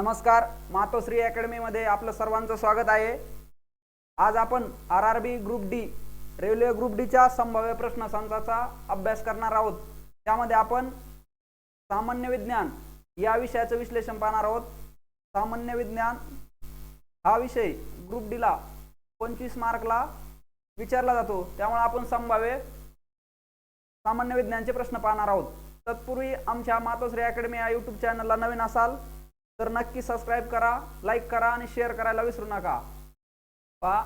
नमस्कार मातोश्री अकॅडमीमध्ये आपलं सर्वांचं स्वागत आहे. आज आपण R R B group D railway group डीच्या संभाव्य प्रश्नसंचाचा अभ्यास करणार आहोत. त्यामध्ये आपण सामान्य विज्ञान या विषयाचं विश्लेषण पाहणार आहोत. सामान्य विज्ञान हा विषय ग्रुप डीला पंचवीस मार्कला विचारला जातो. त्यामुळे आपण संभाव्य सामान्य विज्ञानचे प्रश्न पाहणार आहोत. तत्पूर्वी आमच्या मातोश्री अकॅडमी या यूट्यूब चॅनलला नवीन असाल तर नक्की सबस्क्राईब करा लाईक करा आणि शेअर करायला विसरू नका. पहा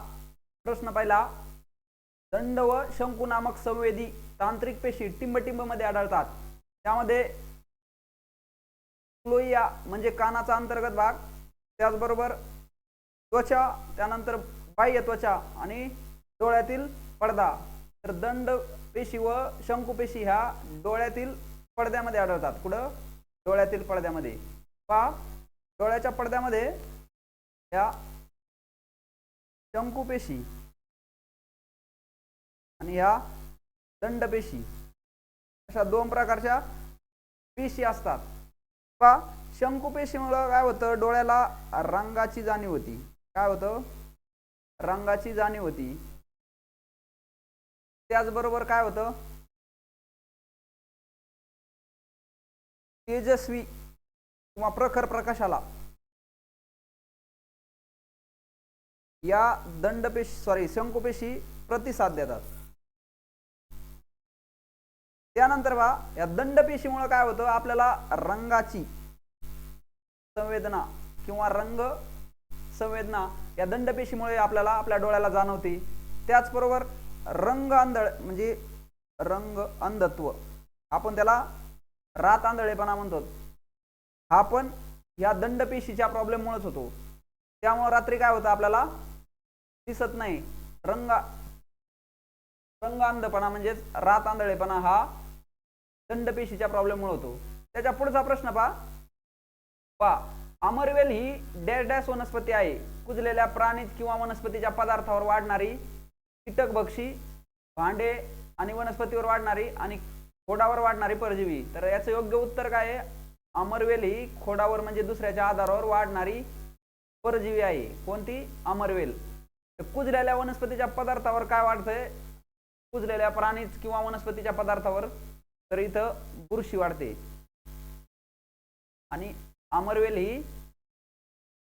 प्रश्न पहिला. दंड व शंकू नामक संवेदी तांत्रिक पेशी टिंबटिंबमध्ये आढळतात. त्यामध्ये क्लोइया म्हणजे कानाचा अंतर्गत भाग त्याचबरोबर त्वचा त्यानंतर बाह्य त्वचा आणि डोळ्यातील पडदा. तर दंड पेशी व शंकू पेशी ह्या डोळ्यातील पडद्यामध्ये आढळतात. कुठं? डोळ्यातील पडद्यामध्ये. पहा डोळ्याच्या पडद्यामध्ये या शंकू पेशी आणि ह्या दंडपेशी अशा दोन प्रकारच्या पेशी असतात. पहा शंकुपेशीमुळं काय होतं? डोळ्याला रंगाची जाणीव होती. काय होतं? रंगाची जाणीव होती. त्याचबरोबर काय होतं? तेजस्वी किंवा प्रखर प्रकाशाला. या दंडपेशी सॉरी शंकुपेशी प्रतिसाद देतात. त्यानंतर बा या दंडपेशीमुळे काय होतं? आपल्याला रंगाची संवेदना किंवा रंग संवेदना या दंडपेशीमुळे आपल्याला आपल्या डोळ्याला जाणवते. त्याचबरोबर रंग आंधळ म्हणजे रंग अंधत्व आपण त्याला रात आंधळेपणा म्हणतो. हा पण या दंडपेशीच्या प्रॉब्लेममुळेच होतो. त्यामुळे रात्री काय होतं आपल्याला? दिसत नाही. रंग रंगांधपणा म्हणजेच रात आंधळेपणा हा दंडपेशीच्या प्रॉब्लेममुळे होतो. त्याच्या पुढचा प्रश्न पहा. पा अमरवेल ही डॅश डॅश वनस्पती आहे. कुजलेल्या प्राणी किंवा वनस्पतीच्या पदार्थावर वाढणारी कीटक बक्षी भांडे आणि वनस्पतीवर वाढणारी आणि खोडावर वाढणारी परजीवी. तर याचं योग्य उत्तर काय आहे? अमरवेल ही खोडावर म्हणजे दुसऱ्याच्या आधारावर वाढणारी परजीवी आहे. कोणती? अमरवेल. कुजलेल्या वनस्पतीच्या पदार्थावर काय वाढतंय? कुजलेल्या प्राणी किंवा वनस्पतीच्या पदार्थावर. तर इथं बुरशी वाढते. आणि अमरवेल ही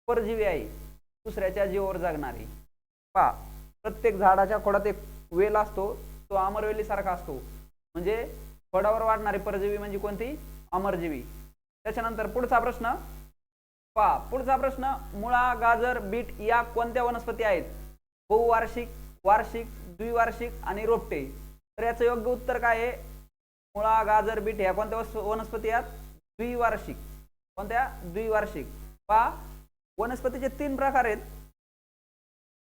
परजीवी आहे. दुसऱ्याच्या जीवावर जगणारी. पा प्रत्येक झाडाच्या खोडात एक वेल असतो तो अमरवेली सारखा असतो. म्हणजे खोडावर वाढणारी परजीवी म्हणजे कोणती? अमरजीवी. त्याच्यानंतर पुढचा प्रश्न पहा पुढचा प्रश्न मुळा गाजर बीट या कोणत्या वनस्पती आहेत? बहुवार्षिक वार्षिक द्विवार्षिक आणि रोपटे. तर याचं योग्य उत्तर काय आहे? मुळा गाजर बीट ह्या कोणत्या वनस्पती आहेत? द्विवार्षिक. कोणत्या? द्विवार्षिक. पहा वनस्पतीचे तीन प्रकार आहेत.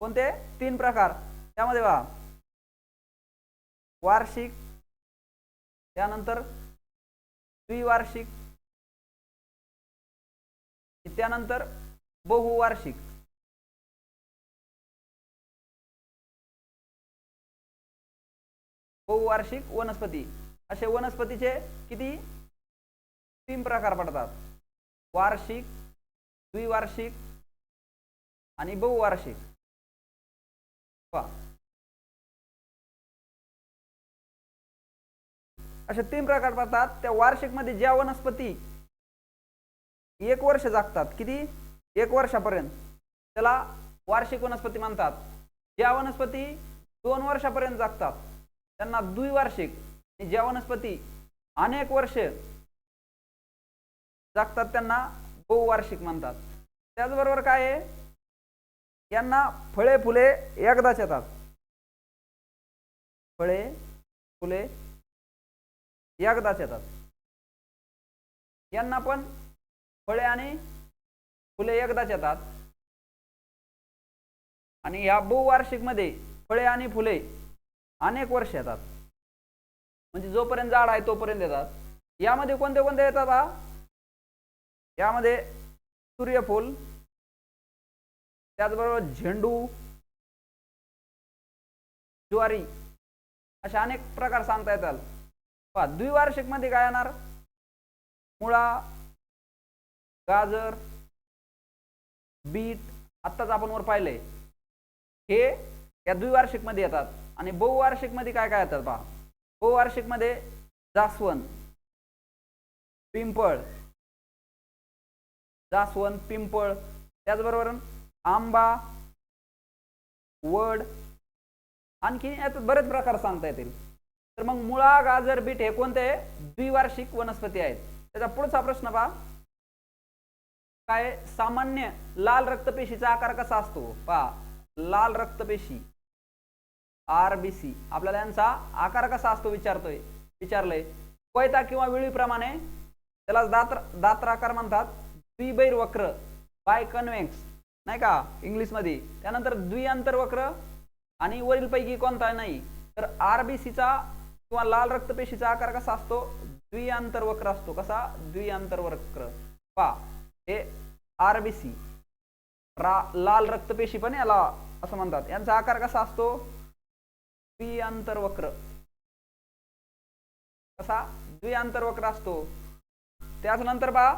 कोणते? तीन प्रकार. त्यामध्ये पहा वार्षिक त्यानंतर द्विवार्षिक त्यानंतर बहुवार्षिक. बहुवार्षिक वनस्पती. असे वनस्पतीचे किती? तीन प्रकार पडतात. वार्षिक द्विवार्षिक आणि बहुवार्षिक. असे तीन प्रकार पडतात. त्या वार्षिकमध्ये ज्या वनस्पती एक वर्ष जागतात. किती? एक वर्षापर्यंत. त्याला वार्षिक वनस्पती म्हणतात. ज्या वनस्पती दोन वर्षापर्यंत जागतात त्यांना द्विवार्षिक. आणि ज्या वनस्पती अनेक वर्ष जागतात त्यांना बहुवार्षिक म्हणतात. त्याचबरोबर काय आहे? यांना फळे फुले एकदाच येतात. फळे फुले एकदाच येतात. यांना पण फळे आणि फुले एकदाच येतात. आणि या बहुवार्षिकमध्ये फळे आणि फुले अनेक वर्ष येतात. म्हणजे जोपर्यंत झाड आहे तोपर्यंत येतात. यामध्ये कोणते कोणते येतात हा? यामध्ये सूर्यफूल त्याचबरोबर झेंडू ज्वारी असे अनेक प्रकार सांगता येतात. द्विवार्षिकमध्ये काय येणार? मुळा गाजर बीट आत्ताच आपण वर पाहिलंय. हे या द्विवार्षिकमध्ये येतात. आणि बहुवार्षिकमध्ये काय काय येतात पहा? बहुवार्षिकमध्ये जास्वंद पिंपळ जास्वंद पिंपळ त्याचबरोबर आंबा वड आणखी यात बरेच प्रकार सांगता येतील. तर मग मुळा गाजर बीट हे कोणते? द्विवार्षिक वनस्पती आहेत. त्याचा पुढचा प्रश्न पहा. काय सामान्य लाल रक्तपेशीचा आकार कसा असतो? पहा लाल रक्तपेशी आरबीसी आपल्याला यांचा आकार कसा असतो विचारतोय? विचारलंय. कोयता किंवा विळीप्रमाणे त्याला दात्र आकार म्हणतात. द्विबैर वक्र बाय कन्व्हेक्स नाही का? इंग्लिशमध्ये. त्यानंतर द्विअंतर वक्र आणि वरीलपैकी कोणता नाही? तर आरबीसीचा किंवा लाल रक्तपेशीचा आकार कसा असतो? द्विअंतर वक्र असतो. कसा? द्विअंतर वक्र. पहा हे आरबीसी रा लाल रक्तपेशी पण याला असं म्हणतात. यांचा आकार कसा असतो? द्विअंतर वक्र. कसा? द्विअंतर वक्र असतो. त्याच नंतर पहा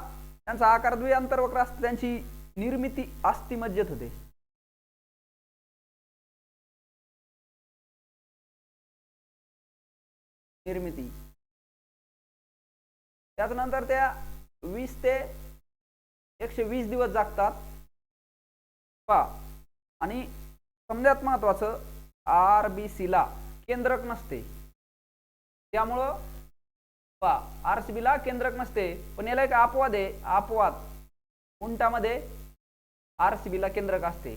त्यांचा आकार द्विअंतर वक्र असतो त्यांची निर्मिती अस्थिमज्जत होते. निर्मिती. त्याच्यानंतर त्या वीस ते एकशे वीस दिवस जागतात पा. आणि समजात महत्वाचं आर बी सीला केंद्रक नसते. त्यामुळं पा. आर सी बीला केंद्रक नसते. पण याला एक अपवाद आहे. अपवाद. उंटामध्ये आर सी बीला केंद्रक असते.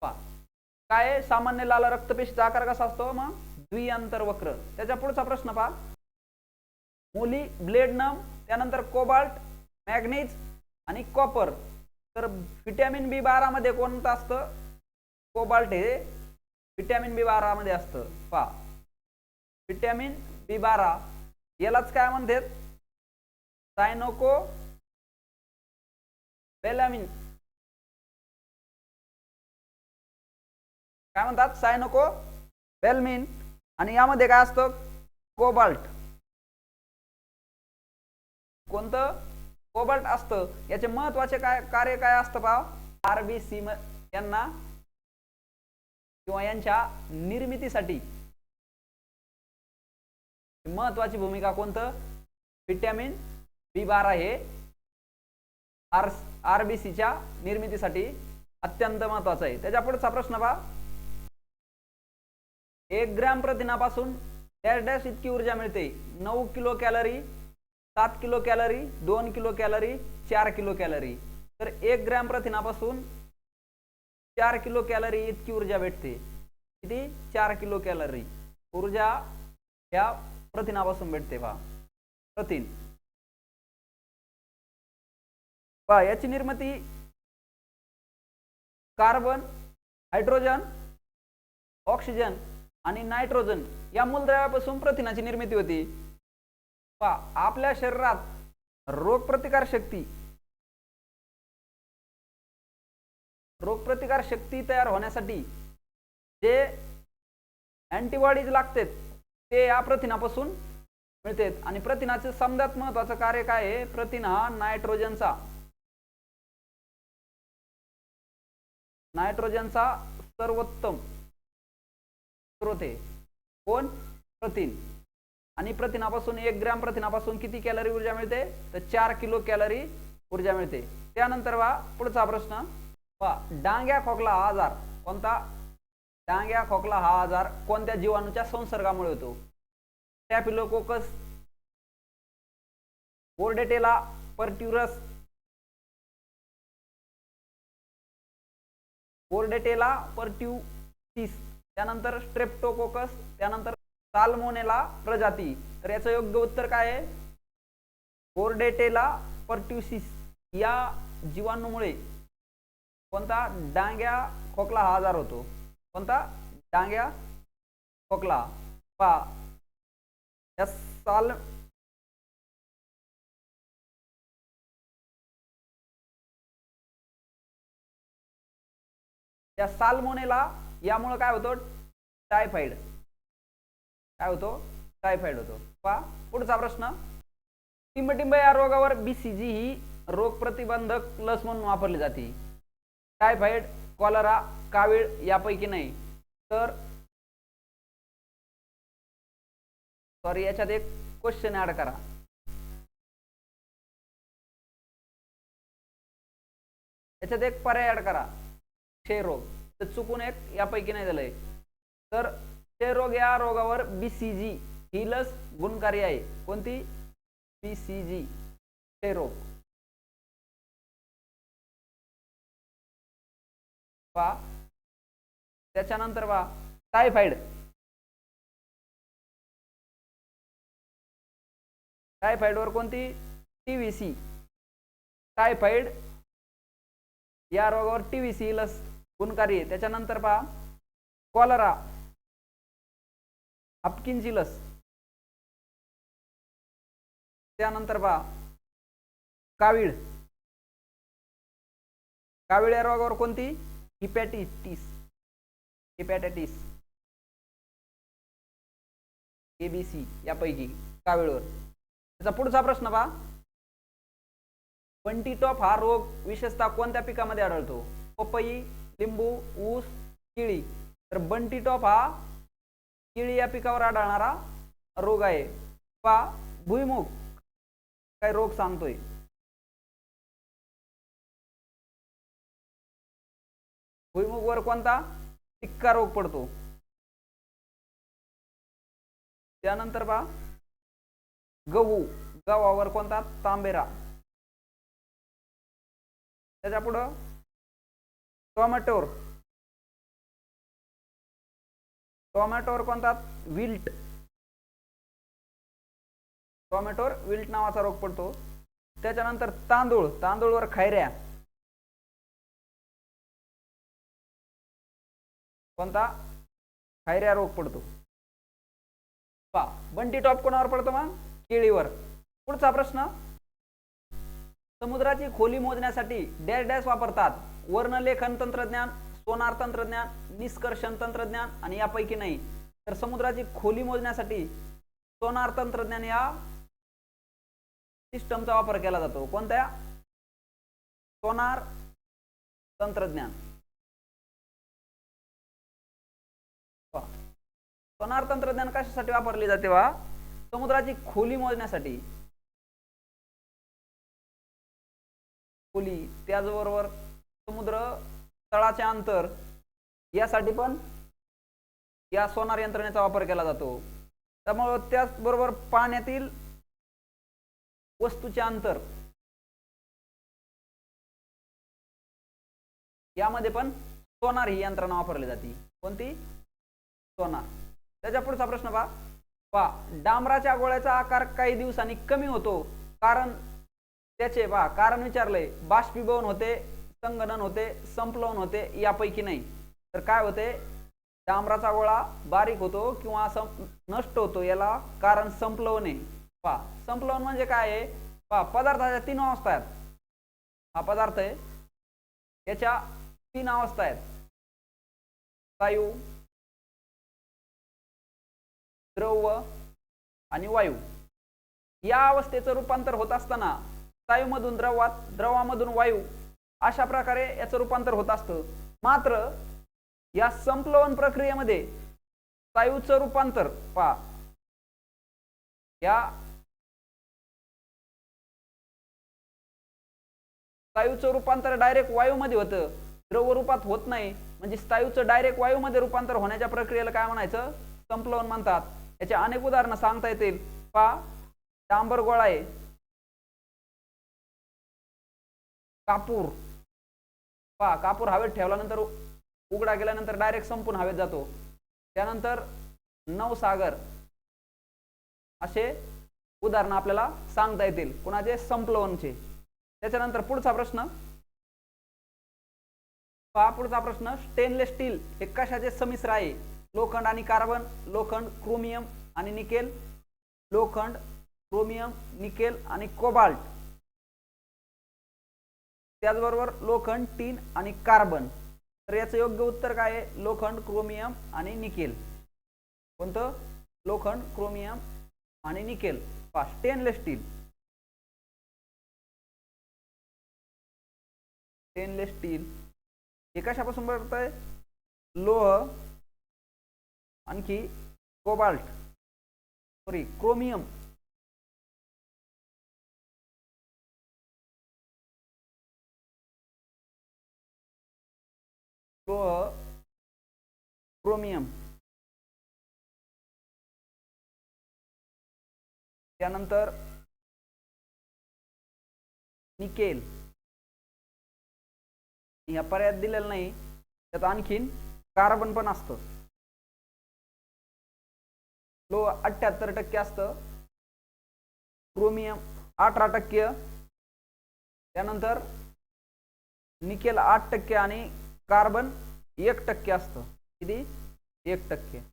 पा. काय सामान्य लाल रक्तपेशीचा आकार कसा असतो? मग द्विअंतर वक्र. त्याच्या पुढचा प्रश्न पहा. मोली ब्लेडनम त्यानंतर कोबाल्ट मॅग्नीज आणि कॉपर. तर व्हिटॅमिन बी बारामध्ये कोणतं असतं? कोबाल्ट हे व्हिटॅमिन बी बारामध्ये असतं. पहा. व्हिटॅमिन बी बारा. यालाच काय म्हणतात? सायनोको बेलॅमिन काय म्हणतात? सायनोको बेलमिन आणि यामध्ये काय असतं? कोबाल्ट. कोणतं? कोबाल्ट असतं. याचे महत्त्वाचे काय कार्य काय असतं पाव? आरबीसी यांना किंवा यांच्या निर्मितीसाठी. महत्वाची भूमिका कोणतं? व्हिटॅमिन बी बारा हे आर आरबीसीच्या निर्मितीसाठी अत्यंत महत्वाचं आहे. त्याच्या पुढचा प्रश्न पहा. एक ग्रॅम प्रथिनापासून डॅश डॅश इतकी ऊर्जा मिळते. नऊ किलो कॅलरी सात किलो कॅलरी दोन किलो कॅलरी चार किलो कॅलरी. तर एक ग्रॅम प्रथिनापासून चार किलो कॅलरी इतकी ऊर्जा भेटते. किती? चार किलो कॅलरी. ऊर्जा या प्रथिनापासून भेटते पहा. प्रथिन. पहा याची निर्मिती कार्बन हायड्रोजन ऑक्सिजन आणि नायट्रोजन या मूलद्रव्यापासून प्रथिनाची निर्मिती होती. आपल्या शरीरात रोगप्रतिकार शक्ती. रोगप्रतिकार शक्ती तयार होण्यासाठी जे अँटीबॉडीज लागतात ते या प्रथिनापासून मिळतात. आणि प्रथिनाचे समजात महत्वाचं कार्य काय आहे? प्रथिन हा नायट्रोजनचा. नायट्रोजनचा सर्वोत्तम स्रोत आहे. कोण? प्रथिन. आणि प्रथिनापासून एक ग्रॅम प्रथिनापासून किती कॅलरी ऊर्जा मिळते? तर चार किलो कॅलरी ऊर्जा मिळते. त्यानंतर वा पुढचा प्रश्न. वा डांग्या खोकला हा आजार कोणता? डांग्या खोकला हा आजार कोणत्या जीवाणूच्या संसर्गामुळे होतो? Staphylococcus Bordetella pertussis Bordetella pertussis त्यानंतर स्ट्रेप्टोकोकस त्यानंतर साल्मोनेला प्रजाती. तर याचं योग्य उत्तर काय आहे? Bordetella pertussis. या जीवाणूमुळे कोणता डांग्या खोकला हा आजार होतो? कोणता? डांग्या खोकला. पा या साल या साल्मोनेला यामुळे काय होतं? टायफॉइड. काय होतो? टायफॉइड होतो. पहा पुढचा प्रश्न. टिंबटिंब या रोगावर बीसीजी ही रोग प्रतिबंधक लस म्हणून वापरली जाते. टायफॉइड कॉलरा कावीळ यापैकी नाही. तर सॉरी याच्यात एक क्वेश्चन ऍड करा. याच्यात एक पर्याय ऍड करा. क्षयरोग. तर चुकून एक यापैकी नाही झालंय. तर क्षयरोग या रोगावर बीसीजी ही लस गुणकारी आहे. कोणती? बीसीजी क्षयरोग वा त्याच्यानंतर वा टायफाईड टायफाईडवर कोणती? टीव्हीसी टायफाईड या रोगावर टीव्हीसी लस गुणकारी आहे. त्याच्यानंतर पहा. कॉलरा हापकिनची लस त्यानंतर पहा कावीळ. कावीळ या रोगावर कोणती? हिपॅटिटीस. हिपॅटायटिस एबीसी यापैकी कावीळवर. त्याचा पुढचा प्रश्न पहा बंटीटॉप हा रोग विशेषतः कोणत्या पिकामध्ये आढळतो? पपई लिंबू ऊस केळी. तर बंटी टॉप हा केळी या पिकावर आढळणारा रोग आहे पहा भुईमुग. काय रोग सांगतोय? भुईमुगवर कोणता टिक्का रोग पडतो? त्यानंतर बा गहू गव्हावर कोणता तांबेरा. त्याच्या पुढं टोमॅटोर टोमॅटोवर कोणता विल्ट. टोमॅटोवर विल्ट नावाचा रोग पडतो. त्याच्यानंतर तांदूळ. तांदूळवर खैऱ्या. कोणता? खैऱ्या रोग पडतो. पा बंटी टॉप कोणावर पडतो मग? केळीवर. पुढचा प्रश्न. समुद्राची खोली मोजण्यासाठी डॅश डॅश वापरतात. वर्णलेखन तंत्रज्ञान. सोनार तंत्रज्ञान निष्कर्षण तंत्रज्ञान आणि यापैकी नाही. तर समुद्राची खोली मोजण्यासाठी सोनार तंत्रज्ञान या सिस्टमचा वापर केला जातो. कोणत्या? सोनार तंत्रज्ञान. सोनार तंत्रज्ञान कशासाठी वापरली जाते वा समुद्राची खोली मोजण्यासाठी. खोली त्याचबरोबर समुद्र तळाचे अंतर यासाठी पण या सोनार यंत्रणेचा वापर केला जातो. त्यामुळं त्याचबरोबर पाण्यातील वस्तूचे अंतर यामध्ये पण सोनार ही यंत्रणा वापरली जाते. कोणती? सोनार. त्याच्या पुढचा प्रश्न पहा. पहा डांबराच्या गोळ्याचा आकार काही दिवसांनी कमी होतो. कारण त्याचे पहा कारण विचारलंय बाष्पीभवन होते. संगणन होते संपलवन होते यापैकी नाही. तर काय होते? डांबराचा गोळा बारीक होतो किंवा नष्ट होतो याला कारण संपलवणे आहे. संपलवण म्हणजे काय आहे? पा पदार्थाच्या तीन अवस्था आहेत. हा पदार्थ आहे. याच्या तीन अवस्था आहेत. वायू द्रव आणि वायू. या अवस्थेचं रूपांतर होत असताना वायूमधून द्रवात द्रवामधून वायू अशा प्रकारे याचं रूपांतर होत असतं. मात्र या संप्लवन प्रक्रियेमध्ये वायूचं रूपांतर पहा. या स्थायूचं रूपांतर डायरेक्ट वायूमध्ये होतं. द्रव रूपात होत नाही. म्हणजे स्थायूचं डायरेक्ट वायूमध्ये रूपांतर होण्याच्या प्रक्रियेला काय म्हणायचं? संप्लवन म्हणतात. याचे अनेक उदाहरणं सांगता येतील. पहा. डांबर गोळा आहे. कापूर. पहा कापूर हवेत ठेवल्यानंतर उघडा गेल्यानंतर डायरेक्ट संपून हवेत जातो. त्यानंतर नवसागर असे उदाहरणं आपल्याला सांगता येतील. कुणाचे? संपलवनचे. त्याच्यानंतर पुढचा प्रश्न. पहा पुढचा प्रश्न. स्टेनलेस स्टील हे कशाचे समिश्र आहे? लोखंड आणि कार्बन लोखंड क्रोमियम आणि निकेल लोखंड क्रोमियम निकेल आणि कोबाल्ट. त्याचबरोबर लोखंड टीन आणि कार्बन. तर याचं योग्य उत्तर काय आहे? लोखंड क्रोमियम आणि निकेल. कोणतं? लोखंड क्रोमियम आणि निकेल. पहा स्टेनलेस स्टील स्टेनलेस स्टील हे कशापासून बनत आहे लोह आणखी कोबाल्ट. Sorry chromium. तो क्रोमियम. त्यानंतर निकेल. या पर्यायात दिलेलं नाही त्यात आणखीन कार्बन पण असतं. लो अठ्याहत्तर टक्के असतं. क्रोमियम अठरा टक्के. त्यानंतर निकेल आठ टक्के आणि कार्बन एक टक्के असतं. किती? एक टक्के.